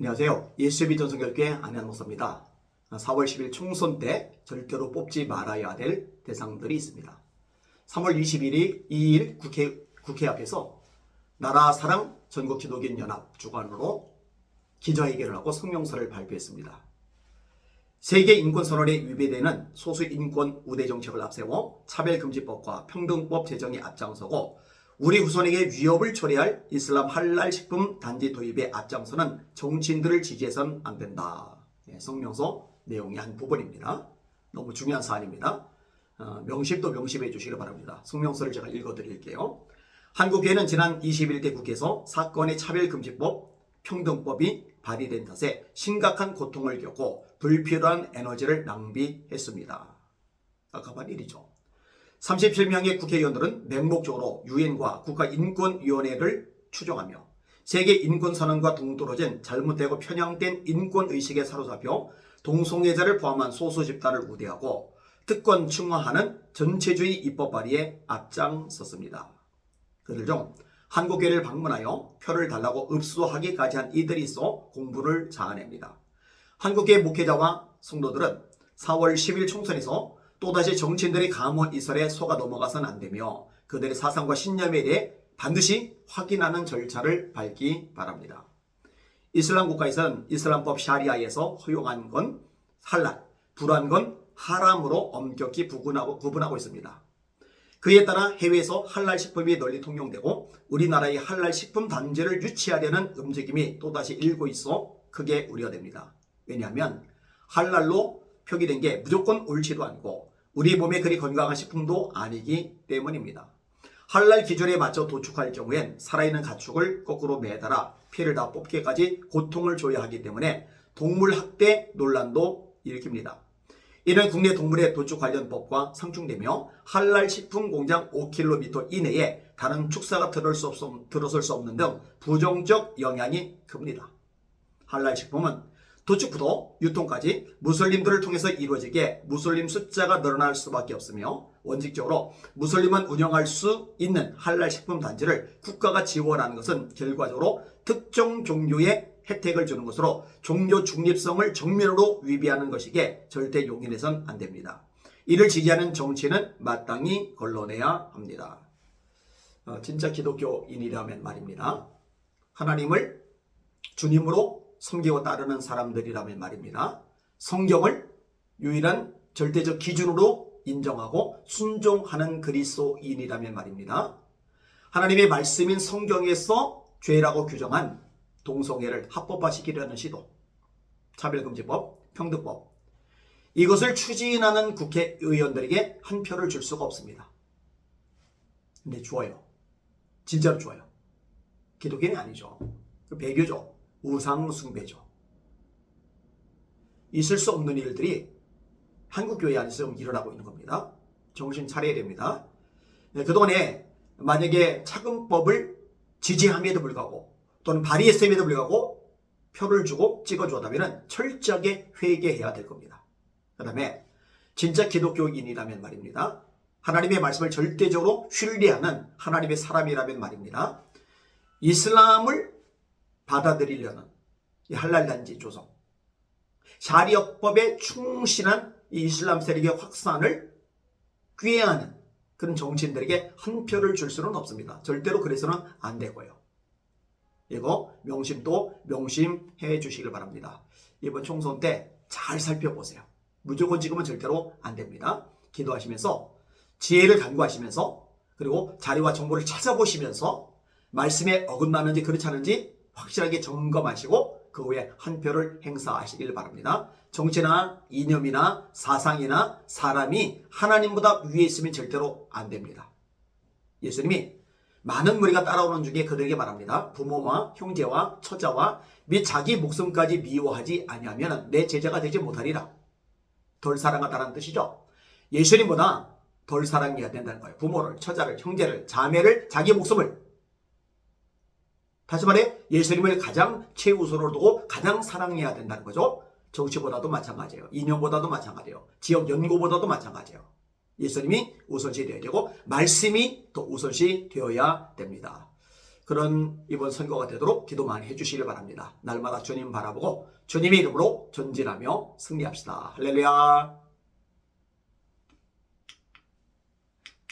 안녕하세요. 예수비 전성교회 안현 목사입니다. 4월 10일 총선 때 절대로 뽑지 말아야 될 대상들이 있습니다. 3월 21일 2일 국회, 국회 앞에서 나라 사랑 전국 기독인 연합 주관으로 기자회견을 하고 성명서를 발표했습니다. 세계 인권 선언에 위배되는 소수 인권 우대 정책을 앞세워 차별금지법과 평등법 제정에 앞장서고 우리 후손에게 위협을 초래할 이슬람 할랄 식품 단지 도입에 앞장서는 정치인들을 지지해선 안 된다. 예, 성명서 내용의 한 부분입니다. 너무 중요한 사안입니다. 어, 명심도 명심해 주시기 바랍니다. 성명서를 제가 읽어드릴게요. 한국교회는 지난 21대 국회에서 사건의 차별금지법, 평등법이 발의된 탓에 심각한 고통을 겪고 불필요한 에너지를 낭비했습니다. 깝깝한 일이죠. 37명의 국회의원들은 맹목적으로 유엔과 국가인권위원회를 추종하며 세계 인권선언과 동떨어진 잘못되고 편향된 인권의식에 사로잡혀 동성애자를 포함한 소수 집단을 우대하고 특권 충화하는 전체주의 입법 발의에 앞장섰습니다. 그들 중 한국교회를 방문하여 표를 달라고 읍수하기까지 한 이들이 있어 공부를 자아냅니다. 한국교회 목회자와 성도들은 4월 10일 총선에서 또다시 정치인들의 감원 이설에 속아 넘어가선 안 되며 그들의 사상과 신념에 대해 반드시 확인하는 절차를 밟기 바랍니다. 이슬람 국가에서는 이슬람법 샤리아에서 허용한 건 할랄, 불한 건 하람으로 엄격히 구분하고, 구분하고 있습니다. 그에 따라 해외에서 할랄 식품이 널리 통용되고 우리나라의 할랄 식품 단지를 유치하려는 움직임이 또다시 일고 있어 크게 우려됩니다. 왜냐하면 할랄로 표기된 게 무조건 옳지도 않고 우리 몸에 그리 건강한 식품도 아니기 때문입니다. 할랄 기준에 맞춰 도축할 경우엔 살아있는 가축을 거꾸로 매달아 피를 다 뽑기까지 고통을 줘야 하기 때문에 동물 학대 논란도 일으킵니다. 이는 국내 동물의 도축 관련 법과 상충되며 할랄 식품 공장 5km 이내에 다른 축사가 들어설 수 없는 등 부정적 영향이 큽니다. 할랄 식품은 도축부터 유통까지 무슬림들을 통해서 이루어지게 무슬림 숫자가 늘어날 수밖에 없으며 원칙적으로 무슬림은 운영할 수 있는 할랄 식품 단지를 국가가 지원하는 것은 결과적으로 특정 종류의 혜택을 주는 것으로 종교 중립성을 정면으로 위배하는 것이기에 절대 용인해선 안 됩니다. 이를 지지하는 정치는 마땅히 걸러내야 합니다. 어, 진짜 기독교인이라면 말입니다. 하나님을 주님으로 섬기고 따르는 사람들이라면 말입니다. 성경을 유일한 절대적 기준으로 인정하고 순종하는 그리스도인이라면 말입니다. 하나님의 말씀인 성경에서 죄라고 규정한 동성애를 합법화시키려는 시도, 차별금지법, 평등법 이것을 추진하는 국회의원들에게 한 표를 줄 수가 없습니다. 근데 좋아요. 진짜로 좋아요. 기독교는 아니죠. 배교죠. 우상숭배죠. 있을 수 없는 일들이 한국교회 안에서 일어나고 있는 겁니다. 정신 차려야 됩니다. 네, 그동안에 만약에 차근법을 지지함에도 불구하고 또는 발의했음에도 불구하고 표를 주고 찍어주었다면 철저하게 회개해야 될 겁니다. 그 다음에 진짜 기독교인이라면 말입니다. 하나님의 말씀을 절대적으로 신뢰하는 하나님의 사람이라면 말입니다. 이슬람을 받아들이려는 이 할랄 단지 조성, 샤리어법에 충실한 이 이슬람 세력의 확산을 꾀하는 그런 정치인들에게 한 표를 줄 수는 없습니다. 절대로 그래서는 안 되고요. 이거 명심도 명심해 주시길 바랍니다. 이번 총선 때 잘 살펴보세요. 무조건 지금은 절대로 안 됩니다. 기도하시면서 지혜를 간구하시면서 그리고 자료와 정보를 찾아보시면서 말씀에 어긋나는지 그렇지 않은지 확실하게 점검하시고 그 후에 한 표를 행사하시길 바랍니다. 정치나 이념이나 사상이나 사람이 하나님보다 위에 있으면 절대로 안 됩니다. 예수님이 많은 무리가 따라오는 중에 그들에게 말합니다. 부모와 형제와 처자와 및 자기 목숨까지 미워하지 아니하면 내 제자가 되지 못하리라. 덜 사랑하다는 뜻이죠. 예수님보다 덜 사랑해야 된다는 거예요. 부모를, 처자를, 형제를, 자매를, 자기 목숨을. 다시 말해 예수님을 가장 최우선으로 두고 가장 사랑해야 된다는 거죠. 정치보다도 마찬가지예요. 이념보다도 마찬가지예요. 지역 연고보다도 마찬가지예요. 예수님이 우선시 되어야 되고 말씀이 더 우선시 되어야 됩니다. 그런 이번 선거가 되도록 기도 많이 해주시길 바랍니다. 날마다 주님 바라보고 주님의 이름으로 전진하며 승리합시다. 할렐루야.